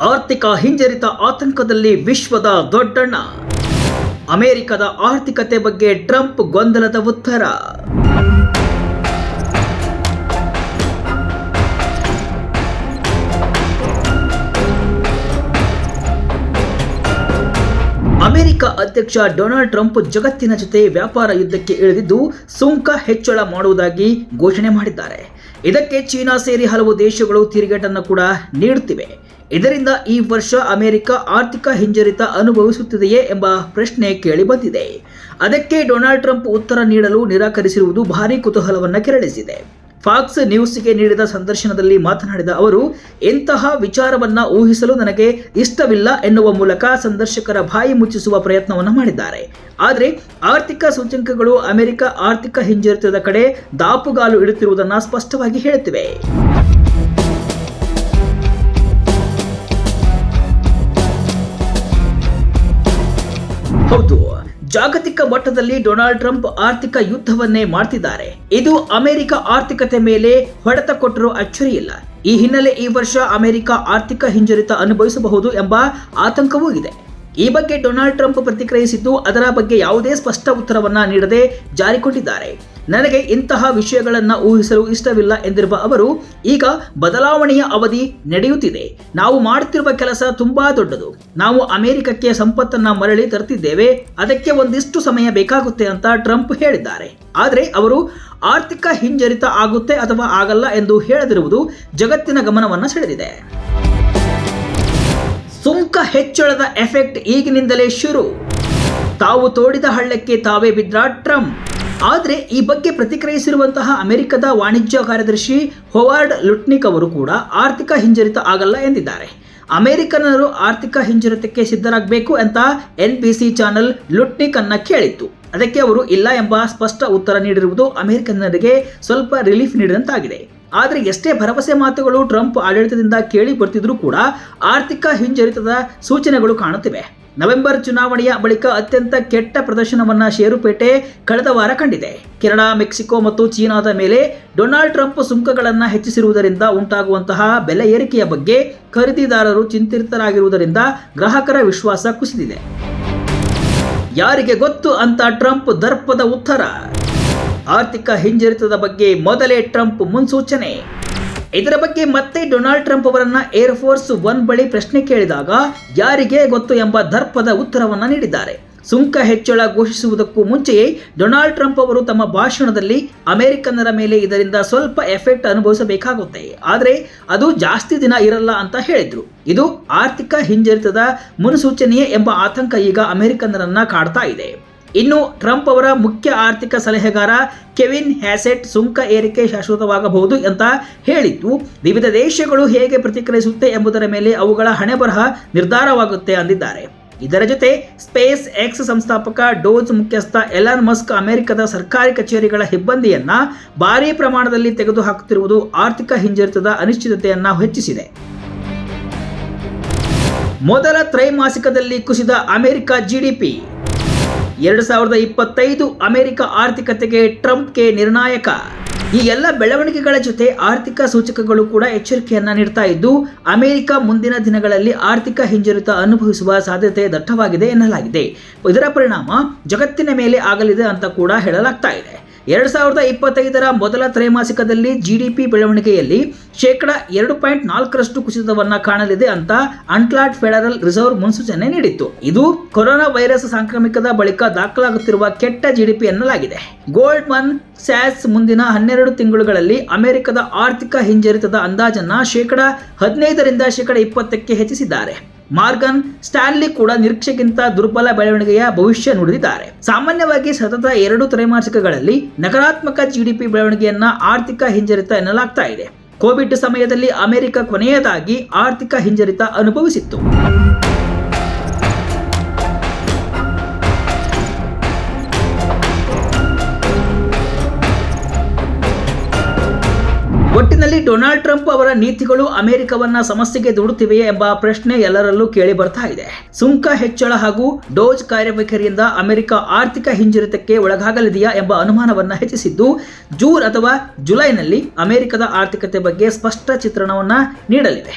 ಆರ್ಥಿಕ ಹಿಂಜರಿತ ಆತಂಕದಲ್ಲಿ ವಿಶ್ವದ ದೊಡ್ಡಣ್ಣ. ಅಮೆರಿಕದ ಆರ್ಥಿಕತೆ ಬಗ್ಗೆ ಟ್ರಂಪ್ ಗೊಂದಲದ ಉತ್ತರ. ಅಮೆರಿಕ ಅಧ್ಯಕ್ಷ ಡೊನಾಲ್ಡ್ ಟ್ರಂಪ್ ಜಗತ್ತಿನ ಜೊತೆ ವ್ಯಾಪಾರ ಯುದ್ಧಕ್ಕೆ ಇಳಿದಿದ್ದು, ಸುಂಕ ಹೆಚ್ಚಳ ಮಾಡುವುದಾಗಿ ಘೋಷಣೆ ಮಾಡಿದ್ದಾರೆ. ಇದಕ್ಕೆ ಚೀನಾ ಸೇರಿ ಹಲವು ದೇಶಗಳು ತಿರುಗೇಟನ್ನು ಕೂಡ ನೀಡುತ್ತಿವೆ. ಇದರಿಂದ ಈ ವರ್ಷ ಅಮೆರಿಕ ಆರ್ಥಿಕ ಹಿಂಜರಿತ ಅನುಭವಿಸುತ್ತಿದೆಯೇ ಎಂಬ ಪ್ರಶ್ನೆ ಕೇಳಿಬಂದಿದೆ ಅದಕ್ಕೆ ಡೊನಾಲ್ಡ್ ಟ್ರಂಪ್ ಉತ್ತರ ನೀಡಲು ನಿರಾಕರಿಸಿರುವುದು ಭಾರೀ ಕುತೂಹಲವನ್ನು ಕೆರಳಿಸಿದೆ. ಫಾಕ್ಸ್ ನ್ಯೂಸ್ಗೆ ನೀಡಿದ ಸಂದರ್ಶನದಲ್ಲಿ ಮಾತನಾಡಿದ ಅವರು, ಎಂತಹ ವಿಚಾರವನ್ನ ಊಹಿಸಲು ನನಗೆ ಇಷ್ಟವಿಲ್ಲ ಎನ್ನುವ ಮೂಲಕ ಸಂದರ್ಶಕರ ಬಾಯಿ ಮುಚ್ಚಿಸುವ ಪ್ರಯತ್ನವನ್ನು ಮಾಡಿದ್ದಾರೆ. ಆದರೆ, ಆರ್ಥಿಕ ಸೂಚ್ಯಂಕಗಳು ಅಮೆರಿಕ ಆರ್ಥಿಕ ಹಿಂಜರಿತದ ಕಡೆ ದಾಪುಗಾಲು ಇಡುತ್ತಿರುವುದನ್ನು ಸ್ಪಷ್ಟವಾಗಿ ಹೇಳುತ್ತಿವೆ. ಹೌದು. ಜಾಗತಿಕ ಮಟ್ಟದಲ್ಲಿ ಡೊನಾಲ್ಡ್ ಟ್ರಂಪ್ ಆರ್ಥಿಕ ಯುದ್ಧವನ್ನೇ ಮಾಡ್ತಿದ್ದಾರೆ. ಇದು ಅಮೆರಿಕ ಆರ್ಥಿಕತೆ ಮೇಲೆ ಹೊಡೆತ ಕೊಟ್ಟರೂ ಅಚ್ಚರಿಯಿಲ್ಲ ಈ ಹಿನ್ನೆಲೆ ಈ ವರ್ಷ ಅಮೆರಿಕ ಆರ್ಥಿಕ ಹಿಂಜರಿತ ಅನುಭವಿಸಬಹುದು ಎಂಬ ಆತಂಕವೂ ಇದೆ. ಈ ಬಗ್ಗೆ ಡೊನಾಲ್ಡ್ ಟ್ರಂಪ್ ಪ್ರತಿಕ್ರಿಯಿಸಿದ್ದು ಅದರ ಬಗ್ಗೆ ಯಾವುದೇ ಸ್ಪಷ್ಟ ಉತ್ತರವನ್ನ ನೀಡದೆ ಜಾರಿಕೊಂಡಿದ್ದಾರೆ. ನನಗೆ ಇಂತಹ ವಿಷಯಗಳನ್ನು ಊಹಿಸಲು ಇಷ್ಟವಿಲ್ಲ ಎಂದಿರುವ ಅವರು, ಈಗ ಬದಲಾವಣೆಯ ಅವಧಿ ನಡೆಯುತ್ತಿದೆ. ನಾವು ಮಾಡುತ್ತಿರುವ ಕೆಲಸ ತುಂಬಾ ದೊಡ್ಡದು. ನಾವು ಅಮೆರಿಕಕ್ಕೆ ಸಂಪತ್ತನ್ನು ಮರಳಿ ತರುತ್ತಿದ್ದೇವೆ ಅದಕ್ಕೆ ಒಂದಿಷ್ಟು ಸಮಯ ಬೇಕಾಗುತ್ತೆ ಅಂತ ಟ್ರಂಪ್ ಹೇಳಿದ್ದಾರೆ. ಆದರೆ ಅವರು ಆರ್ಥಿಕ ಹಿಂಜರಿತ ಆಗುತ್ತೆ ಅಥವಾ ಆಗಲ್ಲ ಎಂದು ಹೇಳದಿರುವುದು ಜಗತ್ತಿನ ಗಮನವನ್ನು ಸೆಳೆದಿದೆ. ಸುಂಕ ಹೆಚ್ಚಳದ ಎಫೆಕ್ಟ್ ಈಗಿನಿಂದಲೇ ಶುರು. ತಾವು ತೋಡಿದ ಹಳ್ಳಕ್ಕೆ ತಾವೇ ಬಿದ್ದ ಟ್ರಂಪ್. ಆದರೆ ಈ ಬಗ್ಗೆ ಪ್ರತಿಕ್ರಿಯಿಸಿರುವಂತಹ ಅಮೆರಿಕದ ವಾಣಿಜ್ಯ ಕಾರ್ಯದರ್ಶಿ ಹೊವಾರ್ಡ್ ಲುಟ್ನಿಕ್ ಅವರು ಕೂಡ ಆರ್ಥಿಕ ಹಿಂಜರಿತ ಆಗಲ್ಲ ಎಂದಿದ್ದಾರೆ. ಅಮೆರಿಕನರು ಆರ್ಥಿಕ ಹಿಂಜರಿತಕ್ಕೆ ಸಿದ್ಧರಾಗಬೇಕು ಅಂತ N B C channel Lutnick ಅನ್ನ ಕೇಳಿತ್ತು. ಅದಕ್ಕೆ ಅವರು ಇಲ್ಲ ಎಂಬ ಸ್ಪಷ್ಟ ಉತ್ತರ ನೀಡಿರುವುದು ಅಮೆರಿಕನ್ನರಿಗೆ ಸ್ವಲ್ಪ ರಿಲೀಫ್ ನೀಡಿದಂತಾಗಿದೆ. ಆದರೆ ಎಷ್ಟೇ ಭರವಸೆ ಮಾತುಗಳು ಟ್ರಂಪ್ ಆಡಳಿತದಿಂದ ಕೇಳಿ ಬರ್ತಿದ್ರೂ ಕೂಡ ಆರ್ಥಿಕ ಹಿಂಜರಿತದ ಸೂಚನೆಗಳು ಕಾಣುತ್ತಿವೆ. ನವೆಂಬರ್ ಚುನಾವಣೆಯ ಬಳಿಕ ಅತ್ಯಂತ ಕೆಟ್ಟ ಪ್ರದರ್ಶನವನ್ನ ಷೇರುಪೇಟೆ ಕಳೆದ ವಾರ ಕಂಡಿದೆ. ಕೆನಡಾ, ಮೆಕ್ಸಿಕೋ ಮತ್ತು ಚೀನಾದ ಮೇಲೆ ಡೊನಾಲ್ಡ್ ಟ್ರಂಪ್ ಸುಂಕಗಳನ್ನು ಹೆಚ್ಚಿಸಿರುವುದರಿಂದ ಉಂಟಾಗುವಂತಹ ಬೆಲೆ ಏರಿಕೆಯ ಬಗ್ಗೆ ಖರೀದಿದಾರರು ಚಿಂತಿತರಾಗಿರುವುದರಿಂದ ಗ್ರಾಹಕರ ವಿಶ್ವಾಸ ಕುಸಿದಿದೆ. ಯಾರಿಗೆ ಗೊತ್ತು ಅಂತ ಟ್ರಂಪ್ ದರ್ಪದ ಉತ್ತರ? ಆರ್ಥಿಕ ಹಿಂಜರಿತದ ಬಗ್ಗೆ ಮೊದಲೇ ಟ್ರಂಪ್ ಮುನ್ಸೂಚನೆ. ಇದರ ಬಗ್ಗೆ ಮತ್ತೆ ಡೊನಾಲ್ಡ್ ಟ್ರಂಪ್ ಅವರನ್ನ ಏರ್ ಫೋರ್ಸ್ ಒನ್ ಬಳಿ ಪ್ರಶ್ನೆ ಕೇಳಿದಾಗ ಯಾರಿಗೆ ಗೊತ್ತು ಎಂಬ ದರ್ಪದ ಉತ್ತರವನ್ನ ನೀಡಿದ್ದಾರೆ. ಸುಂಕ ಹೆಚ್ಚಳ ಘೋಷಿಸುವುದಕ್ಕೂ ಮುಂಚೆಯೇ ಡೊನಾಲ್ಡ್ ಟ್ರಂಪ್ ಅವರು ತಮ್ಮ ಭಾಷಣದಲ್ಲಿ ಅಮೆರಿಕನ್ನರ ಮೇಲೆ ಇದರಿಂದ ಸ್ವಲ್ಪ ಎಫೆಕ್ಟ್ ಅನುಭವಿಸಬೇಕಾಗುತ್ತೆ. ಆದರೆ ಅದು ಜಾಸ್ತಿ ದಿನ ಇರಲ್ಲ ಅಂತ ಹೇಳಿದ್ರು. ಇದು ಆರ್ಥಿಕ ಹಿಂಜರಿತದ ಮುನ್ಸೂಚನೆಯೇ ಎಂಬ ಆತಂಕ ಈಗ ಅಮೆರಿಕನ್ನರನ್ನ ಕಾಡ್ತಾ ಇದೆ. ಇನ್ನು ಟ್ರಂಪ್ ಅವರ ಮುಖ್ಯ ಆರ್ಥಿಕ ಸಲಹೆಗಾರ ಕೆವಿನ್ ಹ್ಯಾಸೆಟ್ ಸುಂಕ ಏರಿಕೆ ಶಾಶ್ವತವಾಗಬಹುದು ಅಂತ ಹೇಳಿದ್ದು, ವಿವಿಧ ದೇಶಗಳು ಹೇಗೆ ಪ್ರತಿಕ್ರಿಯಿಸುತ್ತೆ ಎಂಬುದರ ಮೇಲೆ ಅವುಗಳ ಹಣೆಬರಹ ನಿರ್ಧಾರವಾಗುತ್ತೆ ಅಂದಿದ್ದಾರೆ. ಇದರ ಜೊತೆ ಸ್ಪೇಸ್ ಎಕ್ಸ್ ಸಂಸ್ಥಾಪಕ ಡೋಜ್ ಮುಖ್ಯಸ್ಥ ಎಲಾನ್ ಮಸ್ಕ್ ಅಮೆರಿಕದ ಸರ್ಕಾರಿ ಕಚೇರಿಗಳ ಸಿಬ್ಬಂದಿಯನ್ನ ಭಾರೀ ಪ್ರಮಾಣದಲ್ಲಿ ತೆಗೆದುಹಾಕುತ್ತಿರುವುದು ಆರ್ಥಿಕ ಹಿಂಜರಿತದ ಅನಿಶ್ಚಿತತೆಯನ್ನ ಹೆಚ್ಚಿಸಿದೆ. ಮೊದಲ ತ್ರೈಮಾಸಿಕದಲ್ಲಿ ಕುಸಿದ ಅಮೆರಿಕ ಜಿಡಿಪಿ ಎರಡು ಸಾವಿರದ ಇಪ್ಪತ್ತೈದು ಅಮೆರಿಕ ಆರ್ಥಿಕತೆಗೆ ಟ್ರಂಪ್ಗೆ ನಿರ್ಣಾಯಕ. ಈ ಎಲ್ಲ ಬೆಳವಣಿಗೆಗಳ ಜೊತೆ ಆರ್ಥಿಕ ಸೂಚಕಗಳು ಕೂಡ ಎಚ್ಚರಿಕೆಯನ್ನ ನೀಡ್ತಾ ಇದ್ದು, ಅಮೆರಿಕ ಮುಂದಿನ ದಿನಗಳಲ್ಲಿ ಆರ್ಥಿಕ ಹಿಂಜರಿತ ಅನುಭವಿಸುವ ಸಾಧ್ಯತೆ ದಟ್ಟವಾಗಿದೆ ಎನ್ನಲಾಗಿದೆ. ಇದರ ಪರಿಣಾಮ ಜಗತ್ತಿನ ಮೇಲೆ ಆಗಲಿದೆ ಅಂತ ಕೂಡ ಹೇಳಲಾಗ್ತಾ ಇದೆ. ಎರಡು ಸಾವಿರದ ಇಪ್ಪತ್ತೈದರ ಮೊದಲ ತ್ರೈಮಾಸಿಕದಲ್ಲಿ ಜಿ ಡಿ ಪಿ ಬೆಳವಣಿಗೆಯಲ್ಲಿ ಶೇಕಡ ಎರಡು ಪಾಯಿಂಟ್ ನಾಲ್ಕರಷ್ಟು ಕುಸಿತವನ್ನು ಕಾಣಲಿದೆ ಅಂತ ಅನ್ಕ್ಲಾಡ್ ಫೆಡರಲ್ ರಿಸರ್ವ್ ಮುನ್ಸೂಚನೆ ನೀಡಿತ್ತು. ಇದು ಕೊರೋನಾ ವೈರಸ್ ಸಾಂಕ್ರಾಮಿಕದ ಬಳಿಕ ದಾಖಲಾಗುತ್ತಿರುವ ಕೆಟ್ಟ ಜಿಡಿಪಿ ಎನ್ನಲಾಗಿದೆ. ಗೋಲ್ಡ್ ಮನ್ ಸ್ಯಾಸ್ ಮುಂದಿನ ಹನ್ನೆರಡು ತಿಂಗಳುಗಳಲ್ಲಿ ಅಮೆರಿಕದ ಆರ್ಥಿಕ ಹಿಂಜರಿತದ ಅಂದಾಜನ್ನು ಶೇಕಡ ಹದಿನೈದರಿಂದ ಶೇಕಡ ಇಪ್ಪತ್ತಕ್ಕೆ ಹೆಚ್ಚಿಸಿದ್ದಾರೆ. ಮಾರ್ಗನ್ ಸ್ಟ್ಯಾನ್ಲಿ ಕೂಡ ನಿರೀಕ್ಷೆಗಿಂತ ದುರ್ಬಲ ಬೆಳವಣಿಗೆಯ ಭವಿಷ್ಯ ನುಡಿದಿದ್ದಾರೆ. ಸಾಮಾನ್ಯವಾಗಿ ಸತತ ಎರಡು ತ್ರೈಮಾಸಿಕಗಳಲ್ಲಿ ನಕಾರಾತ್ಮಕ ಜಿಡಿಪಿ ಬೆಳವಣಿಗೆಯನ್ನ ಆರ್ಥಿಕ ಹಿಂಜರಿತ ಎನ್ನಲಾಗ್ತಾ ಇದೆ. ಕೋವಿಡ್ ಸಮಯದಲ್ಲಿ ಅಮೆರಿಕ ಕೊನೆಯದಾಗಿ ಆರ್ಥಿಕ ಹಿಂಜರಿತ ಅನುಭವಿಸಿತ್ತು. ಒಟ್ಟಿನಲ್ಲಿ ಡೊನಾಲ್ಡ್ ಟ್ರಂಪ್ ಅವರ ನೀತಿಗಳು ಅಮೆರಿಕವನ್ನ ಸಮಸ್ಯೆಗೆ ದೂಡುತ್ತಿವೆಯೇ ಎಂಬ ಪ್ರಶ್ನೆ ಎಲ್ಲರಲ್ಲೂ ಕೇಳಿ ಬರ್ತಾ ಇದೆ. ಸುಂಕ ಹೆಚ್ಚಳ ಹಾಗೂ ಡೋಜ್ ಕಾರ್ಯವೈಖರಿಯಿಂದ ಅಮೆರಿಕ ಆರ್ಥಿಕ ಹಿಂಜರಿತಕ್ಕೆ ಒಳಗಾಗಲಿದೆಯಾ ಎಂಬ ಅನುಮಾನವನ್ನ ಹೆಚ್ಚಿಸಿದ್ದು, ಜೂನ್ ಅಥವಾ ಜುಲೈನಲ್ಲಿ ಅಮೆರಿಕದ ಆರ್ಥಿಕತೆ ಬಗ್ಗೆ ಸ್ಪಷ್ಟ ಚಿತ್ರಣವನ್ನ ನೀಡಲಿವೆ